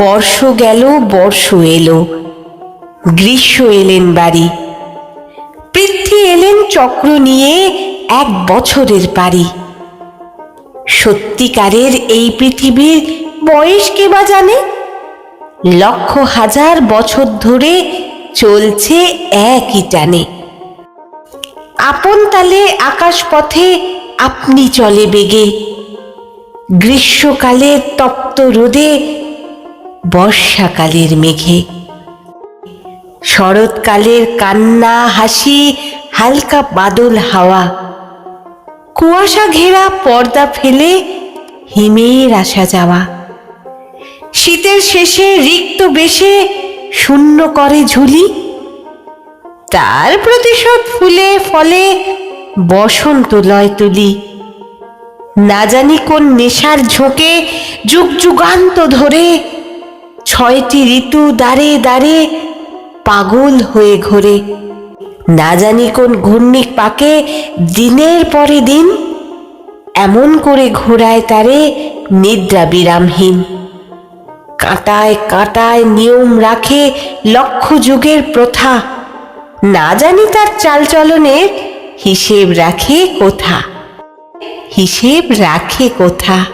বর্ষ গেল, বর্ষ এলো। গ্রীষ্ম এলেন বাড়ি। পৃথ্বী এলেন চক্র নিয়ে এক বছরের পারি সত্যিকারের এই পৃথিবীর বয়স কে বা জানে? লক্ষ হাজার বছর ধরে চলছে একই টানে। আপন তালে আকাশ পথে আপনি চলে বেগে। গ্রীষ্মকালের তপ্ত রোদে বর্ষাকালের মেঘে। শরৎকালের কান্না হাসি, হালকা বাদল হাওয়া। কুয়াশা ঘেরা পর্দা ফেলে হিমের আসা যাওয়া। শীতের শেষে রিক্ত বেশে শূন্য করে ঝুলি। তার প্রতিশোধ ফুলে ফলে বসন্ত লয় তুলি। না জানি কোন নেশার ঝোঁকে যুগ যুগান্ত ধরে ছয়টি ঋতু দাঁড়ে দাঁড়ে পাগল হয়ে ঘোরে। না জানি কোন ঘূর্ণিক পাকে দিনের পরে দিন এমন করে ঘোরায় তারে নিদ্রা বিরামহীন। কাঁটায় কাঁটায় নিয়ম রাখে লক্ষ যুগের প্রথা। না জানি তার চালচলনের হিসেব রাখে কোথা। হিসেব রাখে কোথা।